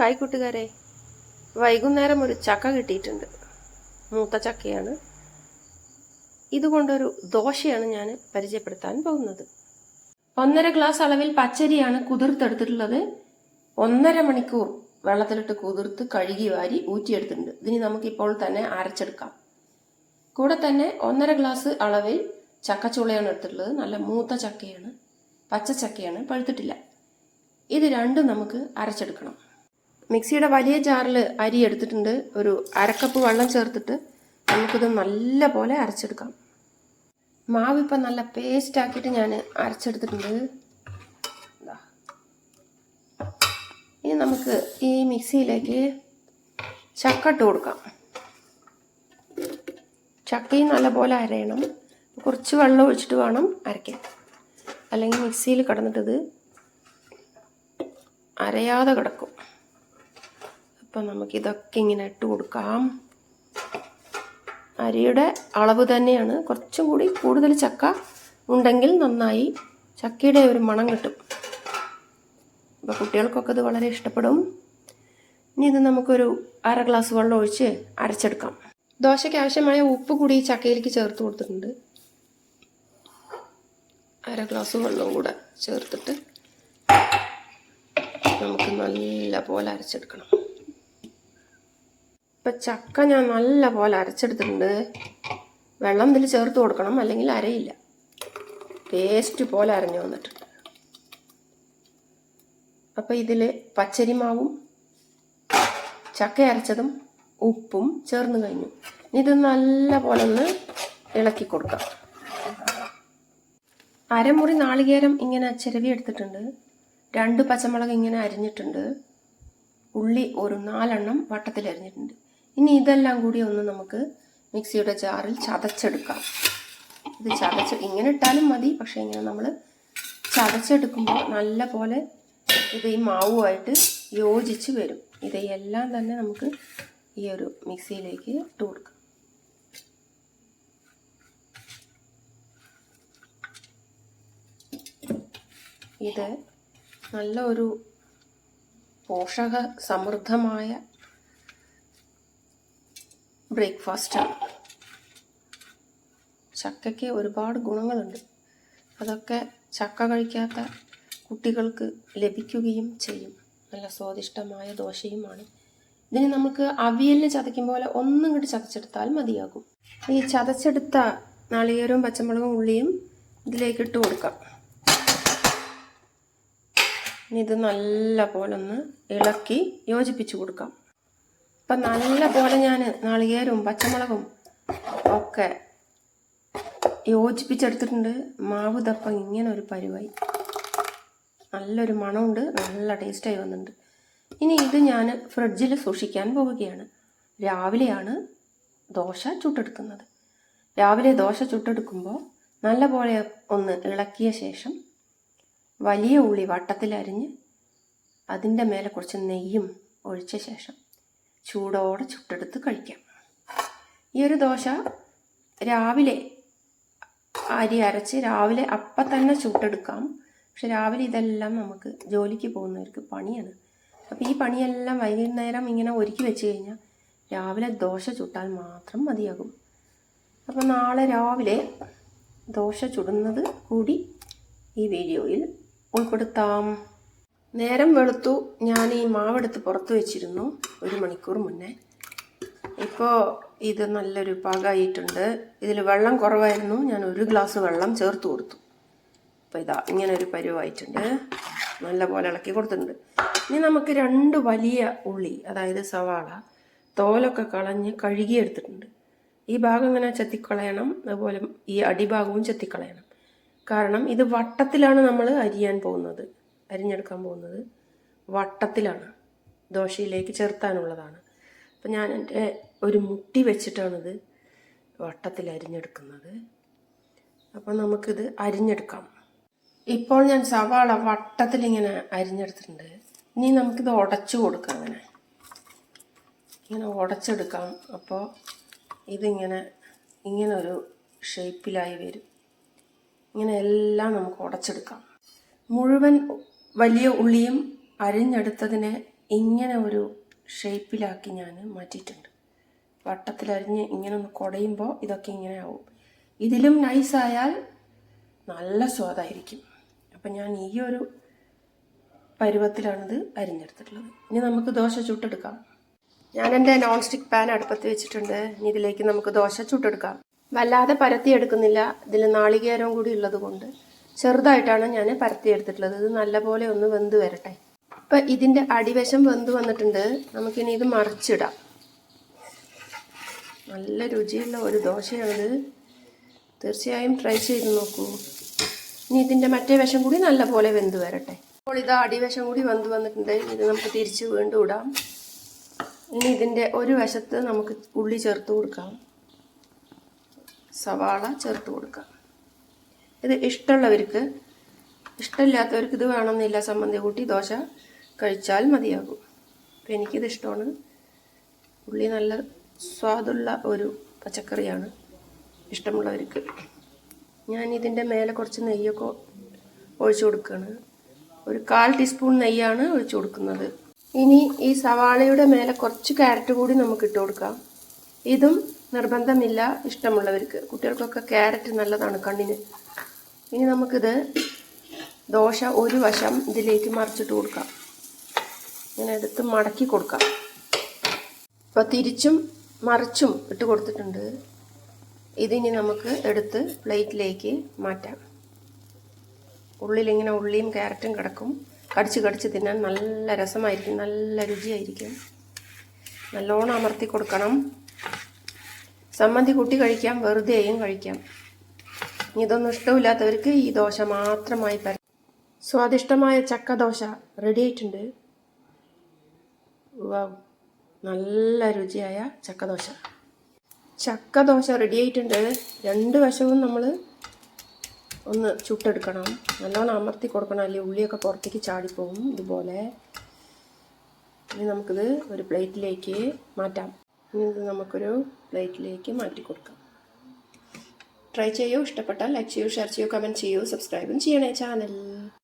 Hi കൂട്ടുകാരെ വൈകുന്നേരം ഒരു ചക്ക കിട്ടിയിട്ടുണ്ട്. മൂത്ത ചക്കയാണ്. ഇതുകൊണ്ടൊരു ദോശയാണ് ഞാൻ പരിചയപ്പെടുത്താൻ പോകുന്നത്. ഒന്നര ഗ്ലാസ് അളവിൽ പച്ചരിയാണ് കുതിർത്തെടുത്തിട്ടുള്ളത്. ഒന്നര മണിക്കൂർ വെള്ളത്തിലിട്ട് കുതിർത്ത് കഴുകി വാരി ഊറ്റിയെടുത്തിട്ടുണ്ട്. ഇനി നമുക്കിപ്പോൾ തന്നെ അരച്ചെടുക്കാം. കൂടെ തന്നെ ഒന്നര ഗ്ലാസ് അളവിൽ ചക്കച്ചുളയാണ് എടുത്തിട്ടുള്ളത്. നല്ല മൂത്ത ചക്കയാണ്. പച്ച ചക്കയാണ്. പഴുത്തിട്ടില്ല. ഇത് രണ്ടും നമുക്ക് അരച്ചെടുക്കണം. മിക്സിയുടെ വലിയ ജാറിൽ അരി എടുത്തിട്ടുണ്ട്. ഒരു അരക്കപ്പ് വെള്ളം ചേർത്തിട്ട് നമുക്കിത് നല്ല പോലെ അരച്ചെടുക്കാം. മാവ് ഇപ്പം നല്ല പേസ്റ്റ് ആക്കിയിട്ട് ഞാൻ അരച്ചെടുത്തിട്ടുണ്ട്. ഇനി നമുക്ക് ഈ മിക്സിയിലേക്ക് ചക്ക ഇട്ട് കൊടുക്കാം. ചക്കയും നല്ലപോലെ അരയണം. കുറച്ച് വെള്ളം ഒഴിച്ചിട്ട് വേണം അരയ്ക്കാൻ. അല്ലെങ്കിൽ മിക്സിയിൽ കിടന്നിട്ടത് അരയാതെ കിടക്കും. അപ്പം നമുക്കിതൊക്കെ ഇങ്ങനെ ഇട്ട് കൊടുക്കാം. അരിയുടെ അളവ് തന്നെയാണ്. കുറച്ചും കൂടി കൂടുതൽ ചക്ക ഉണ്ടെങ്കിൽ നന്നായി ചക്കയുടെ ഒരു മണം കിട്ടും. അപ്പോൾ കുട്ടികൾക്കൊക്കെ ഇത് വളരെ ഇഷ്ടപ്പെടും. ഇനി ഇത് നമുക്കൊരു അര ഗ്ലാസ് വെള്ളം ഒഴിച്ച് അരച്ചെടുക്കാം. ദോശയ്ക്ക് ആവശ്യമായ ഉപ്പ് കൂടി ഈ ചക്കയിലേക്ക് ചേർത്ത് കൊടുത്തിട്ടുണ്ട്. അര ഗ്ലാസ് വെള്ളവും കൂടെ ചേർത്തിട്ട് നമുക്ക് നല്ല പോലെ അരച്ചെടുക്കണം. ഇപ്പം ചക്ക ഞാൻ നല്ല പോലെ അരച്ചെടുത്തിട്ടുണ്ട്. വെള്ളം ഇതിൽ ചേർത്ത് കൊടുക്കണം അല്ലെങ്കിൽ അരയില്ല. പേസ്റ്റ് പോലെ അരഞ്ഞു വന്നിട്ടുണ്ട്. അപ്പം ഇതിൽ പച്ചരി മാവും ചക്ക അരച്ചതും ഉപ്പും ചേർന്ന് കഴിഞ്ഞു. ഇത് നല്ല പോലെ ഒന്ന് ഇളക്കി കൊടുക്കാം. അരമുറി നാളികേരം ഇങ്ങനെ ചിരവി എടുത്തിട്ടുണ്ട്. രണ്ട് പച്ചമുളക് ഇങ്ങനെ അരിഞ്ഞിട്ടുണ്ട്. ഉള്ളി ഒരു നാലെണ്ണം വട്ടത്തിൽ അരിഞ്ഞിട്ടുണ്ട്. ഇനി ഇതെല്ലാം കൂടി ഒന്ന് നമുക്ക് മിക്സിയുടെ ജാറിൽ ചതച്ചെടുക്കാം. ഇത് ചതച്ച് ഇങ്ങനെ ഇട്ടാലും മതി പക്ഷേ ഇങ്ങനെ നമ്മൾ ചതച്ചെടുക്കുമ്പോൾ നല്ല പോലെ ഇത് ഈ മാവുമായിട്ട് യോജിച്ച് വരും. ഇതെല്ലാം തന്നെ നമുക്ക് ഈ ഒരു മിക്സിയിലേക്ക് ഇട്ട് കൊടുക്കാം. ഇത് നല്ല ഒരു പോഷക സമൃദ്ധമായ ബ്രേക്ക്ഫാസ്റ്റാണ് ചക്കയ്ക്ക് ഒരുപാട് ഗുണങ്ങളുണ്ട്. അതൊക്കെ ചക്ക കഴിക്കാത്ത കുട്ടികൾക്ക് ലഭിക്കുകയും ചെയ്യും. നല്ല സ്വാദിഷ്ടമായ ദോശയുമാണ്. ഇതിന് നമുക്ക് അവിയലിന് ചതയ്ക്കും പോലെ ഒന്നും കൂടി ചതച്ചെടുത്താൽ മതിയാകും. ഈ ചതച്ചെടുത്ത നാളികേരവും പച്ചമുളകും ഉള്ളിയും ഇതിലേക്ക് ഇട്ട് കൊടുക്കാം. ഇനി ഇത് നല്ല പോലെ ഒന്ന് ഇളക്കി യോജിപ്പിച്ച് കൊടുക്കാം. ഇപ്പം നല്ല പോലെ ഞാൻ നാളികേരവും പച്ചമുളകും ഒക്കെ യോജിപ്പിച്ചെടുത്തിട്ടുണ്ട്. മാവ് തപ്പം ഇങ്ങനെ ഒരു പരുവായി. നല്ലൊരു മണമുണ്ട്. നല്ല ടേസ്റ്റായി വന്നിട്ടുണ്ട്. ഇനി ഇത് ഞാൻ ഫ്രിഡ്ജിൽ സൂക്ഷിക്കാൻ പോവുകയാണ്. രാവിലെയാണ് ദോശ ചുട്ടെടുക്കുന്നത്. രാവിലെ ദോശ ചുട്ടെടുക്കുമ്പോൾ നല്ല പോലെ ഒന്ന് ഇളക്കിയ ശേഷം വലിയ ഉള്ളി വട്ടത്തിലരിഞ്ഞ് അതിന്റെ മേലെ കുറച്ച് നെയ്യും ഒഴിച്ച ശേഷം ചൂടോടെ ചുട്ടെടുത്ത് കഴിക്കാം. ഈ ഒരു ദോശ രാവിലെ അരി അരച്ച് രാവിലെ അപ്പം തന്നെ ചുട്ടെടുക്കാം. പക്ഷെ രാവിലെ ഇതെല്ലാം നമുക്ക് ജോലിക്ക് പോകുന്നവർക്ക് പണിയാണ്. അപ്പോൾ ഈ പണിയെല്ലാം വൈകുന്നേരം ഇങ്ങനെ ഒരുക്കി വെച്ച് കഴിഞ്ഞാൽ രാവിലെ ദോശ ചുട്ടാൽ മാത്രം മതിയാകും. അപ്പോൾ നാളെ രാവിലെ ദോശ ചുടുന്നത് കൂടി ഈ വീഡിയോയിൽ ഉൾപ്പെടുത്താം. നേരം വെളുത്തു. ഞാൻ ഈ മാവെടുത്ത് പുറത്ത് വെച്ചിരുന്നു ഒരു മണിക്കൂർ മുന്നേ. ഇപ്പോൾ ഇത് നല്ലൊരു പാകമായിട്ടുണ്ട് ഇതിൽ വെള്ളം കുറവായിരുന്നു. ഞാൻ ഒരു ഗ്ലാസ് വെള്ളം ചേർത്ത് കൊടുത്തു. അപ്പോൾ ഇതാ ഇങ്ങനെ ഒരു പരുവായിട്ടുണ്ട്. നല്ല പോലെ ഇളക്കി കൊടുത്തിട്ടുണ്ട്. ഇനി നമുക്ക് രണ്ട് വലിയ ഉള്ളി അതായത് സവാള തോലൊക്കെ കളഞ്ഞ് കഴുകി എടുത്തിട്ടുണ്ട്. ഈ ഭാഗം ഇങ്ങനെ ചെത്തിക്കളയണം. അതുപോലെ ഈ അടിഭാഗവും ചെത്തിക്കളയണം. കാരണം ഇത് വട്ടത്തിലാണ് നമ്മൾ അരിയാൻ പോകുന്നത്. അരിഞ്ഞെടുക്കാൻ പോകുന്നത് വട്ടത്തിലാണ്. ദോശയിലേക്ക് ചേർത്താനുള്ളതാണ്. അപ്പം ഞാൻ എന്റെ ഒരു മുട്ടി വെച്ചിട്ടാണിത് വട്ടത്തിൽ അരിഞ്ഞെടുക്കുന്നത്. അപ്പം നമുക്കിത് അരിഞ്ഞെടുക്കാം. ഇപ്പോൾ ഞാൻ സവാള വട്ടത്തിൽ ഇങ്ങനെ അരിഞ്ഞെടുത്തിട്ടുണ്ട്. ഇനി നമുക്കിത് ഉടച്ചു കൊടുക്കാം അങ്ങനെ. ഇങ്ങനെ ഉടച്ചെടുക്കാം അപ്പോൾ ഇതിങ്ങനെ ഇങ്ങനെ ഒരു ഷേപ്പിലായി വരും. ഇങ്ങനെ എല്ലാം നമുക്ക് ഉടച്ചെടുക്കാം മുഴുവൻ വലിയ ഉള്ളിയും അരിഞ്ഞെടുത്തതിനെ ഇങ്ങനെ ഒരു ഷേപ്പിലാക്കി ഞാൻ മാറ്റിയിട്ടുണ്ട്. വട്ടത്തിലരിഞ്ഞ് ഇങ്ങനെ ഒന്ന് കുടയുമ്പോൾ ഇതൊക്കെ ഇങ്ങനെ ആവും. ഇതിലും നൈസായാൽ നല്ല സ്വാദായിരിക്കും. അപ്പം ഞാൻ ഈ ഒരു പരുവത്തിലാണിത് അരിഞ്ഞെടുത്തിട്ടുള്ളത്. ഇനി നമുക്ക് ദോശ ചുട്ടെടുക്കാം. ഞാൻ എന്റെ നോൺ സ്റ്റിക്ക് പാൻ അടുപ്പത്ത് വെച്ചിട്ടുണ്ട്. ഇനി ഇതിലേക്ക് നമുക്ക് ദോശ ചുട്ടെടുക്കാം. വല്ലാതെ പരത്തി എടുക്കുന്നില്ല. ഇതിൽ നാളികേരവും കൂടി ഉള്ളത് കൊണ്ട് ചെറുതായിട്ടാണ് ഞാൻ പരത്തി എടുത്തിട്ടുള്ളത്. ഇത് നല്ലപോലെ ഒന്ന് വെന്ത് വരട്ടെ. ഇപ്പം ഇതിന്റെ അടിവശം വെന്ത് വന്നിട്ടുണ്ട്. നമുക്കിനി ഇത് മറിച്ചിടാം. നല്ല രുചിയുള്ള ഒരു ദോശയാണിത്. തീർച്ചയായും ട്രൈ ചെയ്ത് നോക്കൂ. ഇനി ഇതിന്റെ മറ്റേ വശം കൂടി നല്ലപോലെ വെന്ത് വരട്ടെ. അപ്പോൾ ഇത് അടിവശം കൂടി വെന്ത് വന്നിട്ടുണ്ട്. ഇത് നമുക്ക് തിരിച്ച് വീണ്ടും ഇടാം. ഇനി ഇതിന്റെ ഒരു വശത്ത് നമുക്ക് ഉള്ളി ചേർത്ത് കൊടുക്കാം. സവാള ചേർത്ത് കൊടുക്കാം. ഇത് ഇഷ്ടമുള്ളവർക്ക് ഇഷ്ടമില്ലാത്തവർക്ക് ഇത് വേണമെന്നില്ല സംബന്ധി കൂട്ടി ദോശ കഴിച്ചാൽ മതിയാകും. അപ്പം എനിക്കിത് ഇഷ്ടമാണ്. ഉള്ളി നല്ല സ്വാദുള്ള ഒരു പച്ചക്കറിയാണ് ഇഷ്ടമുള്ളവർക്ക്. ഞാൻ ഇതിന്റെ മേലെ കുറച്ച് നെയ്യൊക്കെ ഒഴിച്ചു കൊടുക്കുകയാണ് ഒരു കാൽ ടീസ്പൂൺ നെയ്യാണ് ഒഴിച്ചു കൊടുക്കുന്നത്. ഇനി ഈ സവാളയുടെ മേലെ കുറച്ച് ക്യാരറ്റ് കൂടി നമുക്ക് ഇട്ട് കൊടുക്കാം. ഇതും നിർബന്ധമില്ല ഇഷ്ടമുള്ളവർക്ക്. കുട്ടികൾക്കൊക്കെ ക്യാരറ്റ് നല്ലതാണ്. കണ്ണിന് ഇനി നമുക്കിത് ദോശ ഒരു വശം ഇതിലേക്ക് മറിച്ചിട്ട് കൊടുക്കാം. ഇങ്ങനെ എടുത്ത് മടക്കി കൊടുക്കാം. ഇപ്പോൾ തിരിച്ചും മറിച്ചും ഇട്ട് കൊടുത്തിട്ടുണ്ട്. ഇതിനി നമുക്ക് എടുത്ത് പ്ലേറ്റിലേക്ക് മാറ്റാം. ഉള്ളിലിങ്ങനെ ഉള്ളിയും ക്യാരറ്റും കിടക്കും. കടിച്ച് കടിച്ച് തിന്നാൻ നല്ല രസമായിരിക്കും നല്ല രുചിയായിരിക്കും. നല്ലോണം അമർത്തി കൊടുക്കണം. സമ്മന്തി കൂട്ടി കഴിക്കാം വെറുതെയും കഴിക്കാം. ഇതൊന്നും ഇഷ്ടമില്ലാത്തവർക്ക് ഈ ദോശ മാത്രമായി പര സ്വാദിഷ്ടമായ ചക്ക ദോശ റെഡി ആയിട്ടുണ്ട്. നല്ല രുചിയായ ചക്ക ദോശ. ചക്ക ദോശ റെഡി ആയിട്ടുണ്ട്. രണ്ട് വശവും നമ്മൾ ഒന്ന് ചുട്ടെടുക്കണം. നല്ലോണം അമർത്തി കൊടുക്കണം. അല്ലെങ്കിൽ ഉള്ളിയൊക്കെ പുറത്തേക്ക് ചാടിപ്പോവും ഇതുപോലെ. ഇനി നമുക്കിത് ഒരു പ്ലേറ്റിലേക്ക് മാറ്റാം. ഇനി ഇത് നമുക്കൊരു പ്ലേറ്റിലേക്ക് മാറ്റി കൊടുക്കാം. ട്രൈ ചെയ്യൂ. ഇഷ്ടപ്പെട്ടാൽ ലൈക്ക് ചെയ്യൂ ഷെയർ ചെയ്യൂ കമന്റ് ചെയ്യൂ സബ്സ്ക്രൈബും ചെയ്യണേ ചാനൽ